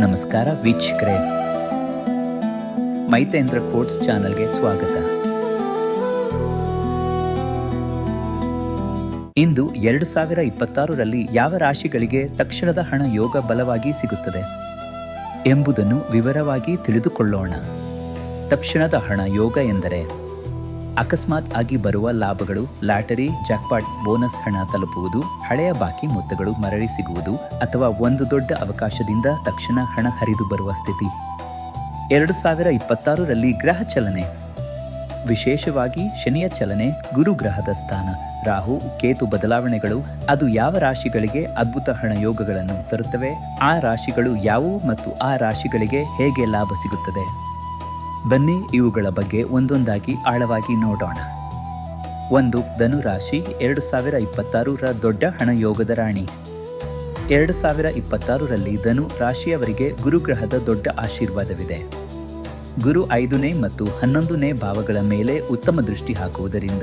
ನಮಸ್ಕಾರ ವೀಕ್ಷಕರೇ. ಮೈತೇಂದ್ರ ಕೋಟ್ಸ್ ಚಾನಲ್ಗೆ ಸ್ವಾಗತ. ಇಂದು ಎರಡು ಸಾವಿರ ಇಪ್ಪತ್ತಾರರಲ್ಲಿ ಯಾವ ರಾಶಿಗಳಿಗೆ ತಕ್ಷಣದ ಹಣ ಯೋಗ ಬಲವಾಗಿ ಸಿಗುತ್ತದೆ? ಎಂಬುದನ್ನು ವಿವರವಾಗಿ ತಿಳಿದುಕೊಳ್ಳೋಣ. ತಕ್ಷಣದ ಹಣ ಯೋಗ ಎಂದರೆ? ಅಕಸ್ಮಾತ್ ಆಗಿ ಬರುವ ಲಾಭಗಳು, ಲಾಟರಿ, ಜಾಕ್ಪಾಟ್, ಬೋನಸ್ ಹಣ ತಲುಪುವುದು, ಹಳೆಯ ಬಾಕಿ ಮೊತ್ತಗಳು ಮರಳಿ ಸಿಗುವುದು ಅಥವಾ ಒಂದು ದೊಡ್ಡ ಅವಕಾಶದಿಂದ ತಕ್ಷಣ ಹಣ ಹರಿದು ಬರುವ ಸ್ಥಿತಿ. ಎರಡು ಸಾವಿರ ಇಪ್ಪತ್ತಾರರಲ್ಲಿ ಗ್ರಹ ಚಲನೆ. ವಿಶೇಷವಾಗಿ ಶನಿಯ ಚಲನೆ ಗುರು ಗ್ರಹದ ಸ್ಥಾನ. ರಾಹು, ಕೇತು ಬದಲಾವಣೆಗಳು, ಅದು ಯಾವ ರಾಶಿಗಳಿಗೆ ಅದ್ಭುತ ಹಣ ಯೋಗಗಳನ್ನು ತರುತ್ತವೆ, ಆ ರಾಶಿಗಳು ಯಾವುವು ಮತ್ತು ಆ ರಾಶಿಗಳಿಗೆ ಹೇಗೆ ಲಾಭ ಸಿಗುತ್ತದೆ? ಬನ್ನಿ, ಇವುಗಳ ಬಗ್ಗೆ ಒಂದೊಂದಾಗಿ ಆಳವಾಗಿ ನೋಡೋಣ. ಒಂದು ಧನುರಾಶಿ ಎರಡು ಸಾವಿರ ಇಪ್ಪತ್ತಾರರ ದೊಡ್ಡ ಹಣ ಯೋಗದ ರಾಣಿ. ಎರಡು ಸಾವಿರ ಇಪ್ಪತ್ತಾರರಲ್ಲಿ ಧನು ರಾಶಿಯವರಿಗೆ ಗುರುಗ್ರಹದ ದೊಡ್ಡ ಆಶೀರ್ವಾದವಿದೆ. ಗುರು ಐದನೇ ಮತ್ತು ಹನ್ನೊಂದನೇ ಭಾವಗಳ ಮೇಲೆ ಉತ್ತಮ ದೃಷ್ಟಿ ಹಾಕುವುದರಿಂದ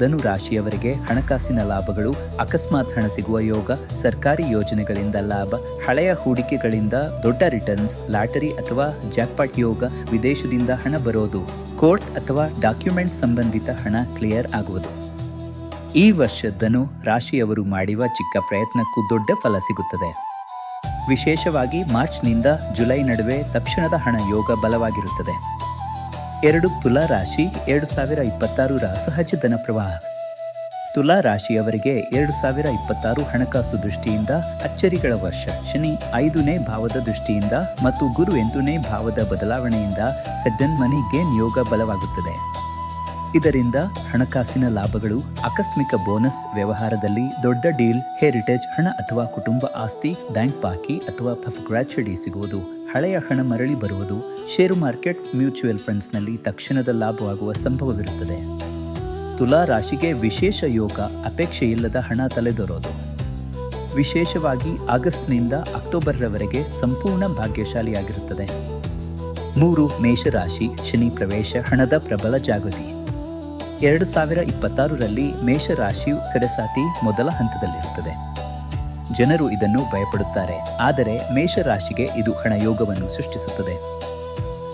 ಧನು ರಾಶಿಯವರಿಗೆ ಹಣಕಾಸಿನ ಲಾಭಗಳು, ಅಕಸ್ಮಾತ್ ಹಣ ಸಿಗುವ ಯೋಗ, ಸರ್ಕಾರಿ ಯೋಜನೆಗಳಿಂದ ಲಾಭ, ಹಳೆಯ ಹೂಡಿಕೆಗಳಿಂದ ದೊಡ್ಡ ರಿಟರ್ನ್ಸ್, ಲಾಟರಿ ಅಥವಾ ಜಾಕ್ಪಾಟ್ ಯೋಗ ವಿದೇಶದಿಂದ ಹಣ ಬರೋದು, ಕೋರ್ಟ್ ಅಥವಾ ಡಾಕ್ಯುಮೆಂಟ್ ಸಂಬಂಧಿತ ಹಣ ಕ್ಲಿಯರ್ ಆಗುವುದು. ಈ ವರ್ಷ ಧನು ರಾಶಿಯವರು ಮಾಡುವ ಚಿಕ್ಕ ಪ್ರಯತ್ನಕ್ಕೂ ದೊಡ್ಡ ಫಲ ಸಿಗುತ್ತದೆ. ವಿಶೇಷವಾಗಿ ಮಾರ್ಚ್ನಿಂದ ಜುಲೈ ನಡುವೆ ತಕ್ಷಣದ ಹಣ ಯೋಗ ಬಲವಾಗಿರುತ್ತದೆ. ಎರಡು ತುಲಾ ರಾಶಿ, ಎರಡು ಸಾವಿರ ಇಪ್ಪತ್ತಾರರ ಸಹಜ ಧನ ಪ್ರವಾಹ. ತುಲಾ ರಾಶಿಯವರಿಗೆ ಎರಡು ಸಾವಿರ ಇಪ್ಪತ್ತಾರು ಹಣಕಾಸು ದೃಷ್ಟಿಯಿಂದ ಅಚ್ಚರಿಗಳ ವರ್ಷ. ಶನಿ ಐದನೇ ಭಾವದ ದೃಷ್ಟಿಯಿಂದ ಮತ್ತು ಗುರು ಎಂಟನೇ ಭಾವದ ಬದಲಾವಣೆಯಿಂದ ಸಡ್ಡನ್ ಮನಿ ಗೇನ್ ಯೋಗ ಬಲವಾಗುತ್ತದೆ. ಇದರಿಂದ ಹಣಕಾಸಿನ ಲಾಭಗಳು, ಆಕಸ್ಮಿಕ ಬೋನಸ್ ವ್ಯವಹಾರದಲ್ಲಿ ದೊಡ್ಡ ಡೀಲ್, ಹೆರಿಟೇಜ್, ಹಣ ಅಥವಾ ಕುಟುಂಬ ಆಸ್ತಿ, ಬ್ಯಾಂಕ್ ಬಾಕಿ ಅಥವಾ ಗ್ರಾಚ್ಯುಟಿ ಸಿಗುವುದು. ಹಳೆಯ ಹಣ ಮರಳಿ ಬರುವುದು ಷೇರು ಮಾರ್ಕೆಟ್ ಮ್ಯೂಚುವಲ್ ಫಂಡ್ಸ್ನಲ್ಲಿ ತಕ್ಷಣದ ಲಾಭವಾಗುವ ಸಂಭವವಿರುತ್ತದೆ. ತುಲಾ ರಾಶಿಗೆ ವಿಶೇಷ ಯೋಗ ಅಪೇಕ್ಷೆಯಿಲ್ಲದ ಹಣ ತಲೆದೊರೋದು. ವಿಶೇಷವಾಗಿ ಆಗಸ್ಟ್ನಿಂದ ಅಕ್ಟೋಬರ್ರವರೆಗೆ ಸಂಪೂರ್ಣ ಭಾಗ್ಯಶಾಲಿಯಾಗಿರುತ್ತದೆ. ಮೂರು ಮೇಷರಾಶಿ ಶನಿ ಪ್ರವೇಶ ಹಣದ ಪ್ರಬಲ ಜಾಗೃತಿ. ಎರಡು ಸಾವಿರ ಇಪ್ಪತ್ತಾರರಲ್ಲಿ ಮೇಷರಾಶಿಯು ಸೆಡೆಸಾತಿ ಮೊದಲ ಹಂತದಲ್ಲಿರುತ್ತದೆ. ಜನರು ಇದನ್ನು ಭಯಪಡುತ್ತಾರೆ. ಆದರೆ ಮೇಷರಾಶಿಗೆ ಇದು ಹಣಯೋಗವನ್ನು ಸೃಷ್ಟಿಸುತ್ತದೆ.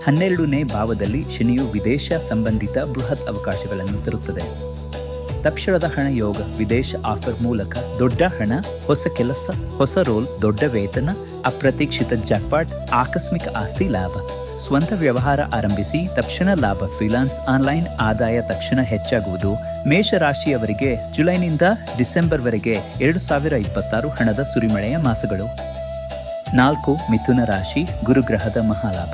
ಹನ್ನೆರಡನೇ ಭಾವದಲ್ಲಿ ಶನಿಯು ವಿದೇಶ ಸಂಬಂಧಿತ ಬೃಹತ್ ಅವಕಾಶಗಳನ್ನು ತರುತ್ತದೆ. ತಕ್ಷಣದ ಹಣ ಯೋಗ ವಿದೇಶ ಆಫರ್ ಮೂಲಕ ದೊಡ್ಡ ಹಣ, ಹೊಸ ಕೆಲಸ, ಹೊಸ ರೋಲ್, ದೊಡ್ಡ ವೇತನ, ಅಪ್ರತೀಕ್ಷಿತ ಜಾಕ್ಪಾಟ್, ಆಕಸ್ಮಿಕ ಆಸ್ತಿ ಲಾಭ. ಸ್ವಂತ ವ್ಯವಹಾರ ಆರಂಭಿಸಿ ತಕ್ಷಣ ಲಾಭ ಫ್ರೀಲಾನ್ಸ್ ಆನ್ಲೈನ್ ಆದಾಯ ತಕ್ಷಣ ಹೆಚ್ಚಾಗುವುದು. ಮೇಷರಾಶಿಯವರಿಗೆ ಜುಲೈನಿಂದ ಡಿಸೆಂಬರ್ವರೆಗೆ ಎರಡು ಸಾವಿರ ಇಪ್ಪತ್ತಾರು ಹಣದ ಸುರಿಮಳೆಯ ಮಾಸಗಳು. ನಾಲ್ಕು ಮಿಥುನ ರಾಶಿ ಗುರುಗ್ರಹದ ಮಹಾಲಾಭ.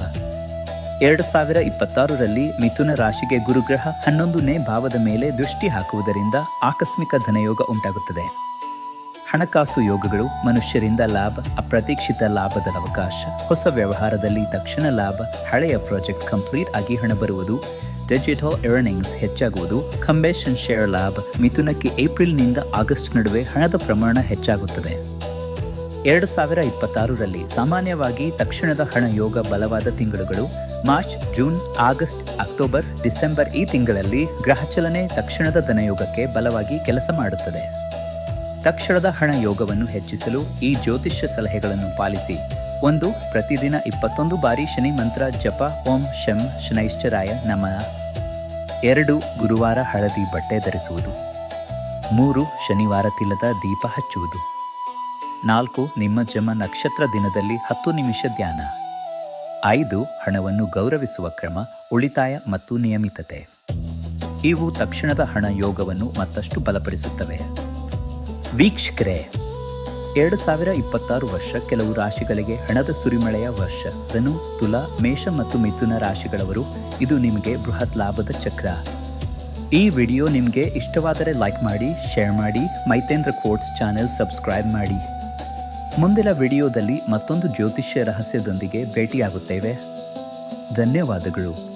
ಎರಡು ಸಾವಿರ ಇಪ್ಪತ್ತಾರರಲ್ಲಿ ಮಿಥುನ ರಾಶಿಗೆ ಗುರುಗ್ರಹ ಹನ್ನೊಂದನೇ ಭಾವದ ಮೇಲೆ ದೃಷ್ಟಿ ಹಾಕುವುದರಿಂದ ಆಕಸ್ಮಿಕ ಧನಯೋಗ ಉಂಟಾಗುತ್ತದೆ. ಹಣಕಾಸು ಯೋಗಗಳು ಮನುಷ್ಯರಿಂದ ಲಾಭ, ಅಪ್ರತೀಕ್ಷಿತ ಲಾಭದ ಅವಕಾಶ. ಹೊಸ ವ್ಯವಹಾರದಲ್ಲಿ ತಕ್ಷಣ ಲಾಭ, ಹಳೆಯ ಪ್ರಾಜೆಕ್ಟ್ ಕಂಪ್ಲೀಟ್ ಆಗಿ ಹಣ ಬರುವುದು, ಡಿಜಿಟಲ್ ಎರ್ನಿಂಗ್ಸ್ ಹೆಚ್ಚಾಗುವುದು ಕಂಬೇಷನ್ ಶೇರ್ ಲಾಭ ಮಿಥುನಕ್ಕೆ ಏಪ್ರಿಲ್ನಿಂದ ಆಗಸ್ಟ್ ನಡುವೆ ಹಣದ ಪ್ರಮಾಣ ಹೆಚ್ಚಾಗುತ್ತದೆ. ಎರಡು ಸಾವಿರ ಇಪ್ಪತ್ತಾರರಲ್ಲಿ ಸಾಮಾನ್ಯವಾಗಿ ತಕ್ಷಣದ ಹಣ ಯೋಗ ಬಲವಾದ ತಿಂಗಳುಗಳು, March, June, August, October, December ಈ ತಿಂಗಳಲ್ಲಿ ಗ್ರಹಚಲನೆ ತಕ್ಷಣದ ಧನಯೋಗಕ್ಕೆ ಬಲವಾಗಿ ಕೆಲಸ ಮಾಡುತ್ತದೆ. ತಕ್ಷಣದ ಹಣ ಯೋಗವನ್ನು ಹೆಚ್ಚಿಸಲು ಈ ಜ್ಯೋತಿಷ್ಯ ಸಲಹೆಗಳನ್ನು ಪಾಲಿಸಿ. ಒಂದು, ಪ್ರತಿದಿನ ಇಪ್ಪತ್ತೊಂದು ಬಾರಿ ಶನಿ ಮಂತ್ರ ಜಪ, ಓಂ ಶಂ ಶನೈಶ್ಚರಾಯ ನಮಃ. ಎರಡು, ಗುರುವಾರ ಹಳದಿ ಬಟ್ಟೆ ಧರಿಸುವುದು. ಮೂರು, ಶನಿವಾರ ತಿಲ್ಲದ ದೀಪ ಹಚ್ಚುವುದು. ನಾಲ್ಕು, ನಿಮ್ಮ ಜಮ ನಕ್ಷತ್ರ ದಿನದಲ್ಲಿ ಹತ್ತು ನಿಮಿಷ ಧ್ಯಾನ. ಐದು, ಹಣವನ್ನು ಗೌರವಿಸುವ ಕ್ರಮ, ಉಳಿತಾಯ ಮತ್ತು ನಿಯಮಿತತೆ. ಇವು ತಕ್ಷಣದ ಹಣ ಯೋಗವನ್ನು ಮತ್ತಷ್ಟು ಬಲಪಡಿಸುತ್ತವೆ. ವೀಕ್ಷಕರೇ, ಎರಡು ಸಾವಿರ ಇಪ್ಪತ್ತಾರು ವರ್ಷ ಕೆಲವು ರಾಶಿಗಳಿಗೆ ಹಣದ ಸುರಿಮಳೆಯ ವರ್ಷ. ಧನು, ತುಲಾ, ಮೇಷ ಮತ್ತು ಮಿಥುನ ರಾಶಿಗಳವರು, ಇದು ನಿಮಗೆ ಬೃಹತ್ ಲಾಭದ ಚಕ್ರ. ಈ ವಿಡಿಯೋ ನಿಮಗೆ ಇಷ್ಟವಾದರೆ ಲೈಕ್ ಮಾಡಿ, ಶೇರ್ ಮಾಡಿ, ಮೈತೇಂದ್ರ ಕೋಟ್ಸ್ ಚಾನೆಲ್ ಸಬ್ಸ್ಕ್ರೈಬ್ ಮಾಡಿ. ಮುಂದಿನ ವಿಡಿಯೋದಲ್ಲಿ ಮತ್ತೊಂದು ಜ್ಯೋತಿಷ್ಯ ರಹಸ್ಯದೊಂದಿಗೆ ಭೇಟಿಯಾಗುತ್ತೇವೆ. ಧನ್ಯವಾದಗಳು.